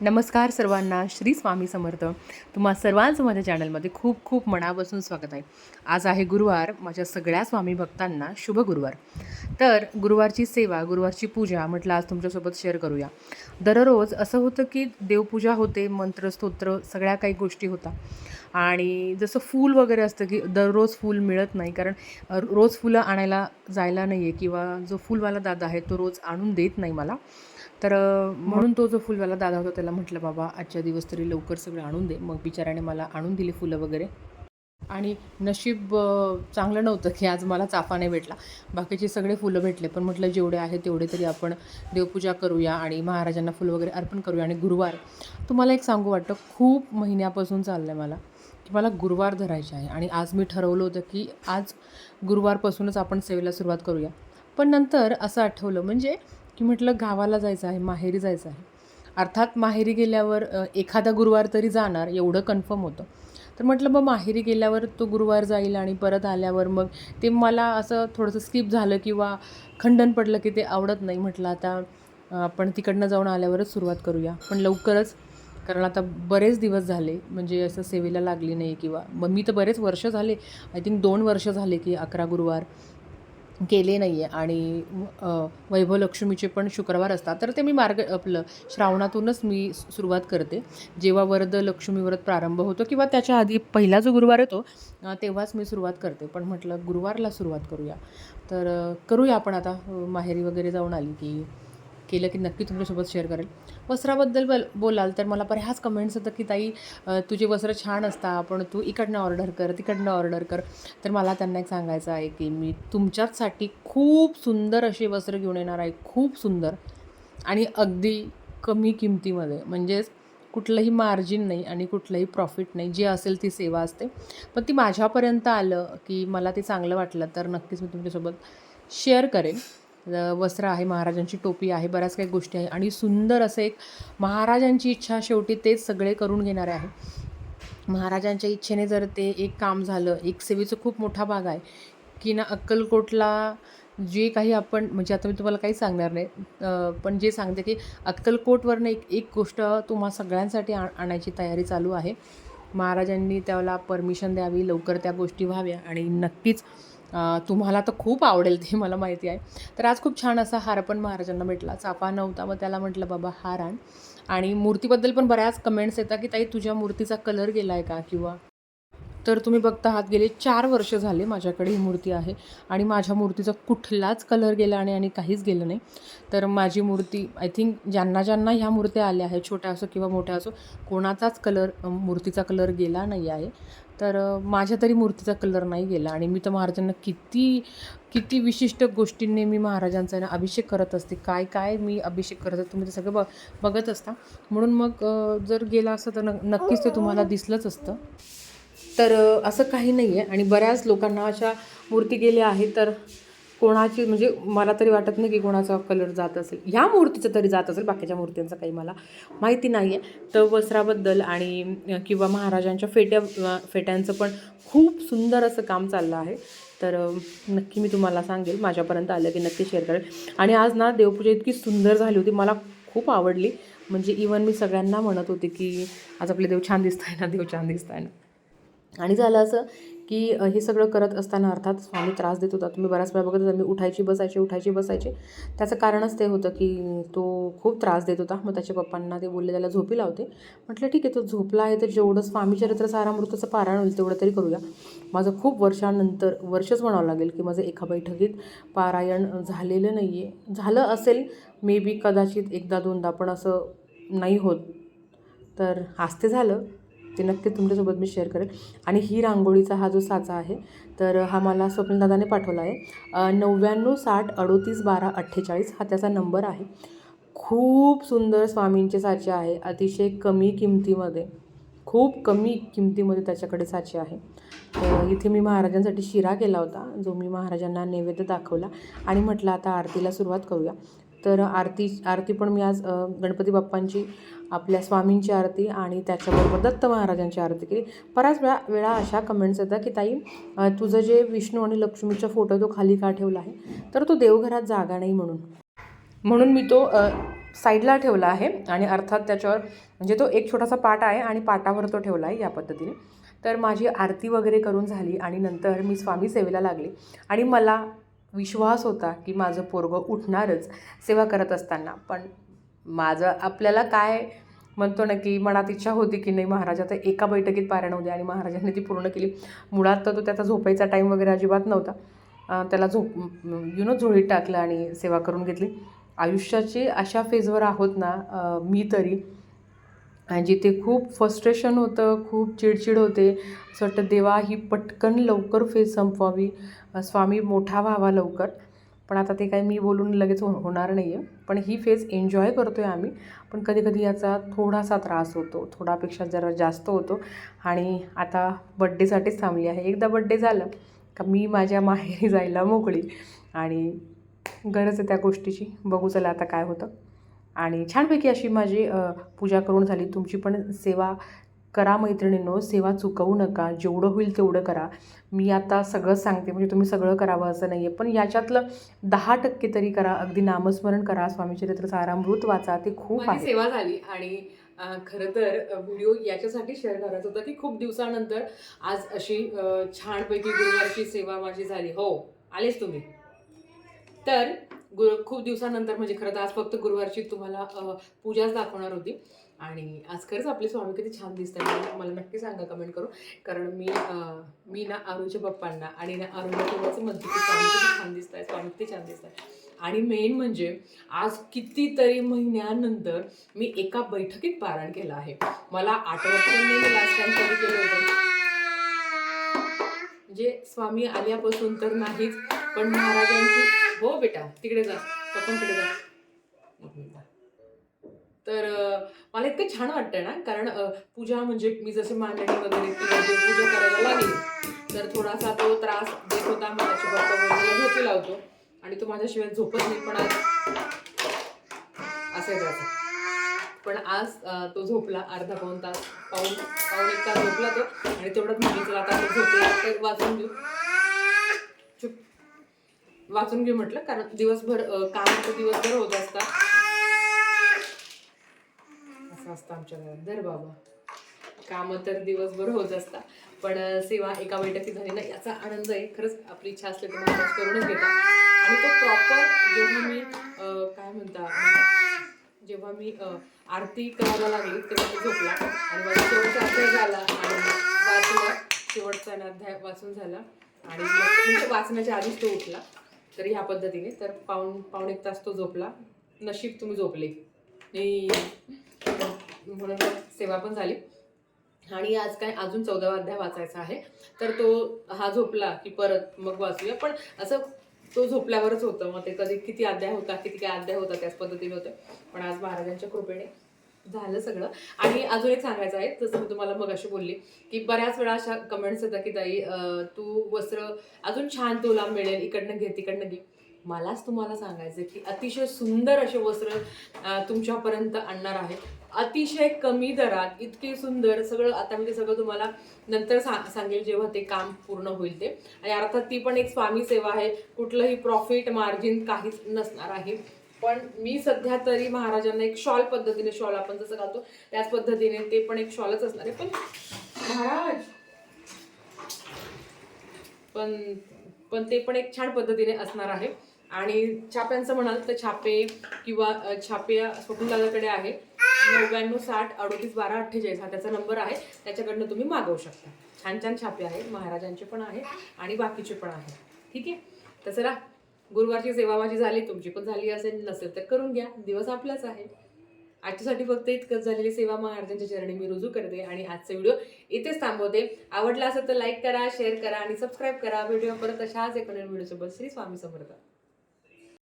नमस्कार सर्वांना श्री स्वामी समर्थ. तुम्हा सर्वांचं माझ्या चॅनलमध्ये खूप खूप मनापासून स्वागत आहे. आज आहे गुरुवार माझ्या सगळ्या स्वामी भक्तांना शुभ गुरुवार. तर गुरुवारची सेवा गुरुवारची पूजा म्हटलं आज तुमच्यासोबत शेअर करूया. दररोज असं होतं की देवपूजा होते मंत्र स्तोत्र सगळ्या काही गोष्टी होता. आणि जसं फूल वगैरे असतं की दररोज फूल मिळत नाही कारण रोज फुलं आणायला जायला नाही आहे किंवा जो फुलवाला दादा आहे तो रोज आणून देत नाही मला. तर म्हणून तो जो फुलवाला दादा होता त्याला म्हटलं बाबा आजच्या दिवस तरी लवकर सगळं आणून दे. मग बिचाऱ्याने मला आणून दिली फुलं वगैरे. आणि नशीब चांगलं नव्हतं की आज मला चाफा नाही भेटला. बाकीचे सगळे फुलं भेटले पण म्हटलं जेवढे आहे तेवढे तरी आपण देवपूजा करूया आणि महाराजांना फुलं वगैरे अर्पण करूया. आणि गुरुवार तुम्हाला एक सांगू वाटतं खूप महिन्यापासून चाललं आहे मला की मला गुरुवार धरायचे आहे. आणि आज मी ठरवलं होतं की आज गुरुवारपासूनच आपण सेवेला सुरुवात करूया. पण नंतर असं आठवलं म्हणजे की म्हटलं गावाला जायचं आहे माहेरी जायचं आहे. अर्थात माहेरी गेल्यावर एखादा गुरुवार तरी जाणार एवढं कन्फर्म होतं. तर म्हटलं मग माहेरी गेल्यावर तो गुरुवार जाईल आणि परत आल्यावर मग ते मला असं थोडंसं स्किप झालं किंवा खंडन पडलं की ते आवडत नाही. म्हटलं आता आपण तिकडनं जाऊन आल्यावरच सुरुवात करूया. पण लवकरच कारण आता बरेच दिवस झाले म्हणजे असं सेवेला लागली नाही किंवा मग मी तर बरेच वर्ष झाले आय थिंक दोन वर्ष झाले की अकरा गुरुवार केले नाही आहे आणि वैभव लक्ष्मीचे पण शुक्रवार असतात. तर ते मी मार्ग आपलं श्रावणातूनच मी सुरुवात करते. जेव्हा वरद लक्ष्मी व्रत प्रारंभ होतो किंवा त्याच्या आधी पहिला जो गुरुवार येतो तेव्हाच मी सुरुवात करते. पण म्हटलं गुरुवारला सुरुवात करूया. तर करूया आपण आता. माहेरी वगैरे जाऊन आली की केलं की नक्की तुमच्यासोबत शेअर करेल. वस्त्राबद्दल बोल बोलाल तर मला बऱ्याच कमेंट्स होतं की ताई तुझे वस्त्र छान असतात पण तू इकडनं ऑर्डर कर तिकडनं ऑर्डर कर. तर मला त्यांना एक सांगायचं आहे की मी तुमच्याचसाठी खूप सुंदर असे वस्त्र घेऊन येणार आहे खूप सुंदर. आणि अगदी कमी किमतीमध्ये म्हणजेच कुठलंही मार्जिन नाही आणि कुठलंही प्रॉफिट नाही जे असेल ती सेवा असते. पण ती माझ्यापर्यंत आलं की मला ते चांगलं वाटलं तर नक्कीच मी तुमच्यासोबत शेअर करेन. वस्त्र आहे महाराजांची टोपी आहे बऱ्याच काही गोष्टी आहे. आणि सुंदर असं एक महाराजांची इच्छा शेवटी तेच सगळे करून घेणारे आहे. महाराजांच्या इच्छेने जर ते एक काम झालं एक सेवेचं खूप मोठा भाग आहे की ना अक्कलकोटला जे काही आपण म्हणजे आता मी तुम्हाला काही सांगणार नाही पण जे सांगते की अक्कलकोटवरनं एक एक गोष्ट तुम्हा सगळ्यांसाठी आ आणायची तयारी चालू आहे. महाराजांनी त्याला परमिशन द्यावी लवकर त्या गोष्टी व्हाव्या आणि नक्कीच तुम्हाला तर खूप आवडेल ते मला माहिती आहे. तर आज खूप छान असा हार पण महाराजांना भेटला. चाफा नव्हता मग त्याला म्हटलं बाबा हार आण आणि मूर्तीबद्दल पण बऱ्याच कमेंट्स येतात की ताई तुझ्या मूर्तीचा कलर गेला आहे का? किंवा तर तुम्ही बघता आहात गेले चार वर्ष झाले माझ्याकडे ही मूर्ती आहे आणि माझ्या मूर्तीचा कुठलाच कलर गेला नाही आणि काहीच गेलं नाही. तर माझी मूर्ती आय थिंक ज्यांना ज्यांना ह्या मूर्त्या आल्या आहेत छोट्या असो किंवा मोठ्या असो कोणाचाच कलर मूर्तीचा कलर गेला नाही आहे. तर माझ्या तरी मूर्तीचा कलर नाही गेला आणि मी तर महाराजांना किती किती विशिष्ट गोष्टींनी मी महाराजांचा ना अभिषेक करत असते. काय काय मी अभिषेक करत असते तुम्ही ते सगळं ब बघत असता. म्हणून मग जर गेला असतं तर नक्कीच ते तुम्हाला दिसलंच असतं. तर असं काही नाही आहे आणि बऱ्याच लोकांना अशा मूर्ती गेल्या आहेत तर कोणाची म्हणजे मला तरी वाटत नाही की कोणाचा कलर जात असेल. ह्या मूर्तीचं तरी जात असेल बाकीच्या मूर्त्यांचं काही मला माहिती नाही आहे तर वस्त्राबद्दल आणि किंवा महाराजांच्या फेट्या फेट्यांचं पण खूप सुंदर असं काम चाललं आहे. तर नक्की मी तुम्हाला सांगेल माझ्यापर्यंत आलं की नक्की शेअर करेल. आणि आज ना देवपूजा इतकी सुंदर झाली होती मला खूप आवडली. म्हणजे इवन मी सगळ्यांना म्हणत होते की आज आपले देव छान दिसत आहे ना देव छान दिसत आहे ना. आणि झालं असं की हे सगळं करत असताना अर्थात स्वामी त्रास देत होता. तुम्ही बऱ्याच वेळा बघत होता मी उठायची बसायची उठायची बसायचे. त्याचं कारणच ते होतं की तो खूप त्रास देत होता. मग त्याच्या पप्पांना ते बोलले त्याला झोपी लावते. म्हटलं ठीक आहे तो झोपला आहे तर जेवढं स्वामी चरित्र सारामृताचं पारायण होईल तेवढं तरी करूया. माझं खूप वर्षानंतर वर्षच म्हणावं लागेल की माझं एका बैठकीत पारायण झालेलं नाही आहे झालं असेल मे बी कदाचित एकदा दोनदा पण असं नाही होत. तर आज ते झालं. ते नक्की तुमच्यासोबत मी शेअर करेल आणि ही रांगोळीचा हा जो साचा आहे तर हा मला स्वप्नदादाने पाठवला आहे. नव्याण्णव साठ अडोतीस बारा अठ्ठेचाळीस हा त्याचा नंबर आहे. खूप सुंदर स्वामींचे साचे आहे. अतिशय कमी किमतीमध्ये खूप कमी किमतीमध्ये त्याच्याकडे साचे आहे. तर इथे मी महाराजांसाठी शिरा केला होता जो मी महाराजांना नैवेद्य दाखवला. आणि म्हटलं आता आरतीला सुरुवात करूया. तर आरती आरती पण मी आज गणपती बाप्पांची आपल्या स्वामींची आरती आणि त्याच्याबरोबर दत्त महाराजांची आरती केली. बऱ्याच वेळा वेळा अशा कमेंट्स येतात की ताई तुझं जे विष्णू आणि लक्ष्मीचा फोटो तो खाली का ठेवला आहे? तर तो देवघरात जागा नाही म्हणून. म्हणून मी तो साईडला ठेवला आहे आणि अर्थात त्याच्यावर म्हणजे तो एक छोटासा पाट आहे आणि पाटावर तो ठेवला आहे या पद्धतीने. तर माझी आरती वगैरे करून झाली आणि नंतर मी स्वामी सेवेला लागली. आणि मला विश्वास होता की माझं पोरगं उठणारच सेवा करत असताना. पण माझं आपल्याला काय म्हणतो ना की मनात इच्छा होती की नाही महाराजाचं एका बैठकीत पारायण होते आणि महाराजांनी ती पूर्ण केली. मुळात तर तो त्याचा झोपायचा टाईम वगैरे अजिबात नव्हता. त्याला झोप यु नो झोळीत टाकलं आणि सेवा करून घेतली. आयुष्याची अशा फेजवर आहोत ना मी तरी. आणि जिथे खूप फ्रस्ट्रेशन होतं खूप चिडचिड होते असं वाटतं देवा ही पटकन लवकर फेज संपवावी. स्वामी मोठा व्हावा लवकर. पण आता ते काही मी बोलून लगेच हो होणार नाही आहे पण ही फेज एन्जॉय करतो आहे आम्ही. पण कधीकधी याचा थोडासा त्रास होतो. थोडापेक्षा जरा जास्त होतो. आणि आता बड्डेसाठीच थांबली आहे. एकदा बड्डे झालं का मी माझ्या माहेरी जायला मोकळी. आणि गरज आहे त्या गोष्टीची. बघू चला आता काय होतं. आणि छानपैकी अशी माझी पूजा करून झाली. तुमची पण सेवा करा मैत्रिणींनो सेवा चुकवू नका जेवढं होईल तेवढं करा. मी आता सगळं सांगते म्हणजे तुम्ही सगळं करावं असं नाही आहे पण याच्यातलं दहा टक्के तरी करा अगदी नामस्मरण करा स्वामी चरित्र सारामृत वाचा ते खूप आहे. सेवा झाली आणि खरं तर व्हिडिओ याच्यासाठी शेअर करायचा होता की खूप दिवसानंतर आज अशी छानपैकी गुरुवारची सेवा माझी झाली. हो आलेच तुम्ही. तर गुरु खूप दिवसानंतर म्हणजे खरं तर आज फक्त गुरुवारची तुम्हाला पूजाच दाखवणार होती. आणि आज खरंच आपले स्वामी किती छान दिसतात मला मला नक्की सांगा कमेंट करू कारण मी मी ना अरुणच्या पप्पांना आणि ना अरुणच्या तेव्हाच म्हणते की स्वामी किती छान दिसत आहे स्वामी किती छान दिसत आहे आणि मेन म्हणजे आज कितीतरी महिन्यानंतर मी एका बैठकीत पारायण केलं आहे. मला आठवत मी लास्ट टाइम कधी केलं होतं. म्हणजे स्वामी आल्यापासून तर नाहीच पण महाराजांची हो बेटा तिकडे जा. पप्पांकडे जा. तर मला इतकं छान वाटतं ना कारण पूजा म्हणजे मी जसे मांडणी वगैरे पूजा करायला लागली तर थोडासा तो त्रास देत होता माझ्या बाप्पा झोपी लावतो. आणि तो माझ्याशिवाय झोपत नाही पण आज असं पण आज तो झोपला अर्धा पाऊन तास पाऊन पाऊन एक तास झोपला तो. आणि तेवढंच म्हटलं आता झोपला तर वाचून घेऊ. चुप. वाचून घेऊ म्हटलं कारण दिवसभर काम तर दिवसभर होत असतात असं असतं आमच्या घरात. दर बाबा. कामं तर दिवसभर होत असतात. पण सेवा एका बैठकीत झाली ना याचा आनंद आहे. खरंच आपली इच्छा असली तर महाराज करूनच घेता. आणि तो प्रॉपर जेव्हा मी काय म्हणता जेव्हा मी आरती करायला लागली तेव्हा तो झोपला. आणि माझा शेवटचा अध्याय झाला. आणि वाचला. शेवटचा अध्याय वाचून झाला. आणि म्हणजे वाचण्याच्या आधीच तो उठला. तर ह्या पद्धतीने. तर पाऊण पाऊण एक तास तो झोपला. नशीब तुम्ही झोपले. म्हणून सेवा पण झाली. आणि आज काय अजून चौदावा अध्याय वाचायचा आहे. तर तो हा झोपला की परत मग वाचूया. पण असं तो झोपल्यावरच होतं. मग ते कधी किती अध्याय होता किती काय अध्याय होता त्याच पद्धतीने होतं. पण आज महाराजांच्या कृपेने झालं सगळं. आणि अजून एक सांगायचं आहे. जसं मी तुम्हाला मग अशी बोलली की बऱ्याच वेळा अशा कमेंट्स येतात की ताई तू वस्त्र अजून छान तुला मिळेल. इकडनं घे तिकडनं घे. मलाच तुम्हाला सांगायचं की अतिशय सुंदर असे वस्त्र तुमच्यापर्यंत आणणार आहे. अतिशय कमी दरात इतके सुंदर सगळं आता मी ते सगळं तुम्हाला नंतर सा सांगेल जेव्हा ते काम पूर्ण होईल ते. आणि अर्थात ती पण एक स्वामी सेवा आहे. कुठलंही प्रॉफिट मार्जिन काहीच नसणार आहे. पण मी सध्या तरी महाराजांना एक शॉल पद्धतीने शॉल आपण जसं घालतो त्याच पद्धतीने ते पण एक शॉलच असणार आहे. पण महाराज! पण पण ते पण एक छान पद्धतीने असणार आहे. आणि छाप्यांचं म्हणाल तर छापे किंवा अ, छापे स्वप्नदादाकडे आहे. नव्याण्णव साठ अडोतीस बारा अठ्ठेचाळीस हा त्याचा नंबर आहे. त्याच्याकडनं तुम्ही मागवू शकता. छान छान छापे आहेत. महाराजांचे पण आहेत आणि बाकीचे पण आहेत. ठीक आहे? तर चला गुरुवारची सेवा माझी झाली. तुमची पण झाली असेल नसेल तर करून घ्या. दिवस आपलाच आहे. आजच्यासाठी फक्त इतकंच. झालेली सेवा महाराजांच्या चरणी मी रुजू करते आणि आजचा व्हिडिओ इथेच थांबवते. आवडला असेल तर लाईक करा शेअर करा आणि सबस्क्राईब करा. व्हिडिओ परत अशाच एक व्हिडिओसोबत श्री स्वामी समर्थ.